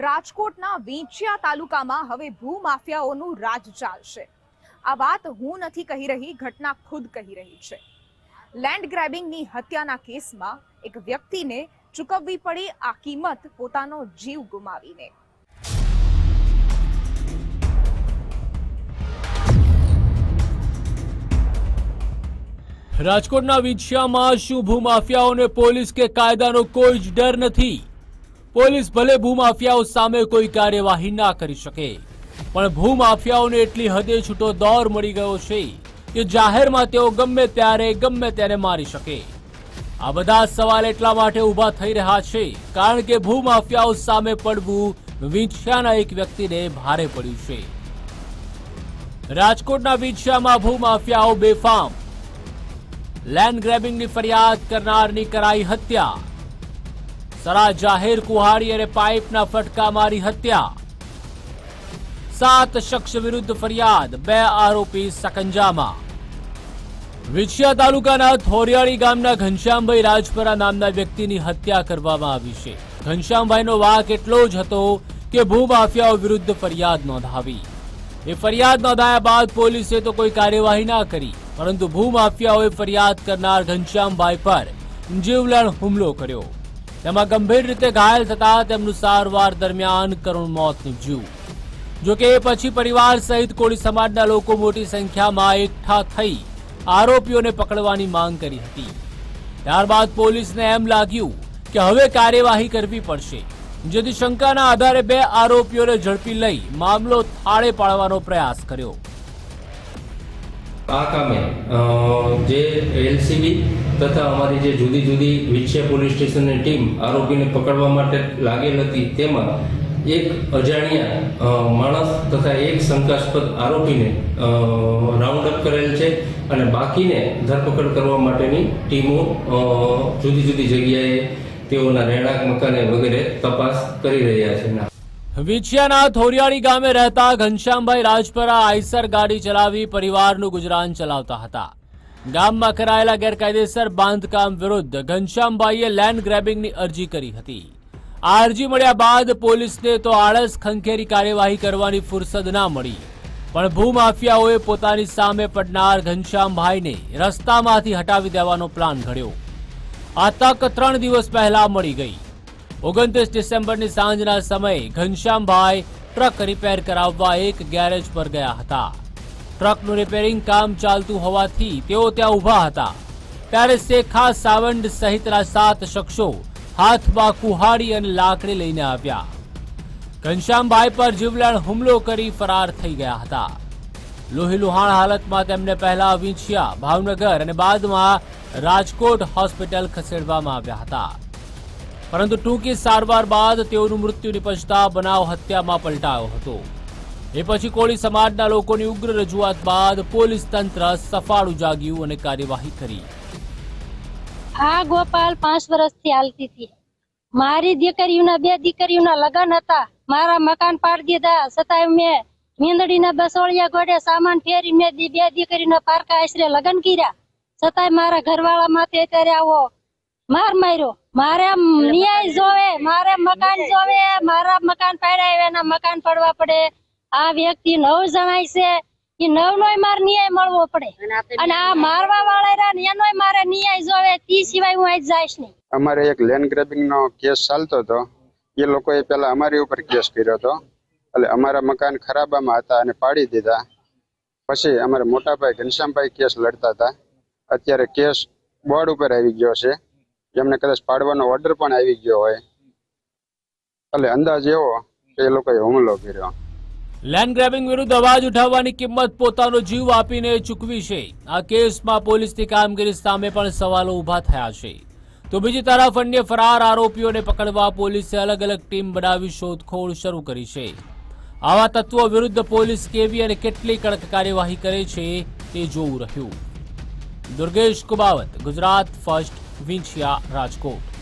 રાજકોટના વેંચિયા તાલુકામાં હવે ભૂમાફિયાઓનું રાજ ચાલશે. આ વાત હું નથી કહી રહી, ઘટના ખુદ કહી રહી છે. લેન્ડ ગ્રેબિંગની હત્યાના કેસમાં એક વ્યક્તિને ચૂકવવી પડી, આ કિંમત પોતાનો જીવ ગુમાવીને. રાજકોટના વિછિયામાં શું ભૂમાફિયાઓને પોલીસ કે કાયદાનો કોઈ જ ડર નથી? પોલીસ ભલે ભૂમાફિયાઓ સામે કોઈ કાર્યવાહી ના કરી શકે, પણ ભૂમાફિયાઓને એટલી હદે છૂટો દોર મળી ગયો છે કે જાહેરમાં તેઓ ગમે ત્યારે ગમે ત્યારે મારી શકે. આ બધા સવાલ એટલા માટે ઊભા થઈ રહ્યા છે, કારણ કે ભૂમાફિયાઓ સામે પડવું વિંછિયાના એક વ્યક્તિને ભારે પડ્યું છે. રાજકોટના વિંછિયામાં ભૂમાફિયાઓ બેફામ. લેન્ડ ગ્રેબિંગની ફરિયાદ કરનારની કરાઈ હત્યા. સરા જાહેર કુહાડી અને પાઇપના ફટકા મારી હત્યા. સાત શખ્સ વિરુદ્ધ ફરિયાદ, બે આરોપી સકંજામાં. વિછિયા તાલુકાના થોરિયાળી ગામના ઘનશ્યામભાઈ રાજપરા નામના વ્યક્તિની હત્યા કરવામાં આવી છે. ઘનશ્યામભાઈનો વાક એટલો જ હતો કે ભૂમાફિયાઓ વિરુદ્ધ ફરિયાદ નોંધાવી. એ ફરિયાદ નોંધાયા બાદ પોલીસે તો કોઈ કાર્યવાહી ના કરી, પરંતુ ભૂમાફિયાઓએ ફરિયાદ કરનાર ઘનશ્યામભાઈ પર જીવલેણ હુમલો કર્યો. તેમાં ગંભીર રીતે ઘાયલ થતા તેમનું સારવાર દરમિયાન કરુણ મોત નીપજ્યું. જોકે એ પછી પરિવાર સહિત કોળી સમાજના લોકો મોટી સંખ્યામાં એકઠા થઈ આરોપીઓને પકડવાની માંગ કરી હતી. ત્યારબાદ પોલીસને એમ લાગ્યું કે હવે કાર્યવાહી કરવી પડશે. જેથી શંકાના આધારે બે આરોપીઓને ઝડપી લઈ મામલો થાળે પાડવાનો પ્રયાસ કર્યો. આ કામે જે એલસીબી તથા અમારી જે જુદી જુદી વિછિયા પોલીસ સ્ટેશનની ટીમ આરોપીને પકડવા માટે લાગેલ હતી, તેમાં એક અજાણ્યા માણસ તથા એક શંકાસ્પદ આરોપીને રાઉન્ડ અપ કરેલ છે અને બાકીને ધરપકડ કરવા માટેની ટીમો જુદી જુદી જગ્યાએ તેઓના રહેણાંક, મકાને વગેરે તપાસ કરી રહ્યા છે. વિછિયાના થોરિયાળી ગામે રહેતા ઘનશ્યામભાઈ રાજપરા આઈસર ગાડી ચલાવી પરિવારનું ગુજરાન ચલાવતા હતા. ગામમાં કરાયેલા ગેરકાયદેસર બાંધકામ વિરુદ્ધ ઘનશ્યામભાઈએ લેન્ડ ગ્રેબિંગની અરજી કરી હતી. આ અરજી મળ્યા બાદ પોલીસને તો આળસ ખંખેરી કાર્યવાહી કરવાની ફુરસદ ના મળી. પણ ભૂમાફિયાઓએ પોતાની સામે પડનાર ઘનશ્યામભાઈને રસ્તામાંથી હટાવી દેવાનો પ્લાન ઘડ્યો. આ તક ત્રણ દિવસ પહેલા મળી ગઈ. ઓગણત્રીસ ડિસેમ્બરની સાંજના સમયે ઘનશ્યામભાઈ ટ્રક રિપેર કરાવવા એક ગેરેજ પર ગયા હતા. ટ્રકનું રિપેરિંગ કામ ચાલતું હોવાથી તેઓ ત્યાં ઊભા હતા. ત્યારે શેખા સાવંડ સહિતના સાત શખ્સો હાથમાં કુહાડી અને લાકડી લઈને આવ્યા. ઘનશ્યામભાઈ પર જીવલેણ હુમલો કરી ફરાર થઈ ગયા હતા. લોહી લુહાણ હાલતમાં તેમને પહેલા વિંછિયા, ભાવનગર અને બાદમાં રાજકોટ હોસ્પિટલ ખસેડવામાં આવ્યા હતા. પરંતુ ટૂંકી સારવાર બાદ તેઓનું મૃત્યુ નિપજતા બનાવ હત્યામાં પલટાયો હતો. એ પછી કોળી સમાજના લોકોની ઉગ્ર રજૂઆત બાદ પોલીસ તંત્ર સફાળું જાગ્યું અને કાર્યવાહી કરી. આ ગોપાલ, પાંચ વર્ષથી હાલતી હતી. મારી દીકરીઓના બે દીકરીઓના લગ્ન હતા. મારા મકાન પાડી દીધા. છતાંય મેં મીંદડીના બસોળિયા ગોડે સામાન ફેરી મેં બે દીકરીના પારકા આશરે લગ્ન કર્યા. છતાંય મારા ઘરવાળા માથે અત્યારે આવો માર માર્યો. મારે ન્યાય જોવે, મારે મકાન જોવે, મારા મકાન પાડ્યા, એના મકાન પડવા પડે. આ વ્યક્તિ નવ જણાય છે. એ નવ નોય માર ન્યાય મળવો પડે. અને આ મારવા વાળા એનોય મારે ન્યાય જોવે તી સિવાય હું આજ જઈશ નહીં. અમારે એક લેન્ડ ગ્રેબિંગ નો કેસ ચાલતો હતો. એ લોકોએ પેલા અમારી ઉપર કેસ કર્યો હતો. એટલે અમારા મકાન ખરાબામાં હતા અને પાડી દીધા. પછી અમારા મોટાભાઈ ઘનશ્યામભાઈ કેસ લડતા હતા. અત્યારે કેસ બોર્ડ ઉપર આવી ગયો છે. એમને કદાચ પાડવાનો ઓર્ડર પણ આવી ગયો હોય. એટલે અંદાજ એવો કે એ લોકોએ હુમલો કર્યો. લેન્ડ ગ્રેબિંગ વિરુદ્ધ અવાજ ઉઠાવવાની કિંમત પોતાનો જીવ આપીને ચૂકવી છે. આ કેસમાં પોલીસની કામગીરી સામે પણ સવાલો ઊભા થયા છે. તો બીજી તરફ અન્ય ફરાર આરોપીઓને પકડવા પોલીસે અલગ અલગ ટીમ બનાવી શોધખોળ શરૂ કરી છે. આવા તત્વો વિરુદ્ધ પોલીસ કેવી અને કેટલી કડક કાર્યવાહી કરે છે તે જોવું રહ્યું. દુર્ગેશ કુબાવત ગુજરાત ફર્સ્ટ વિંછિયા, રાજકોટ.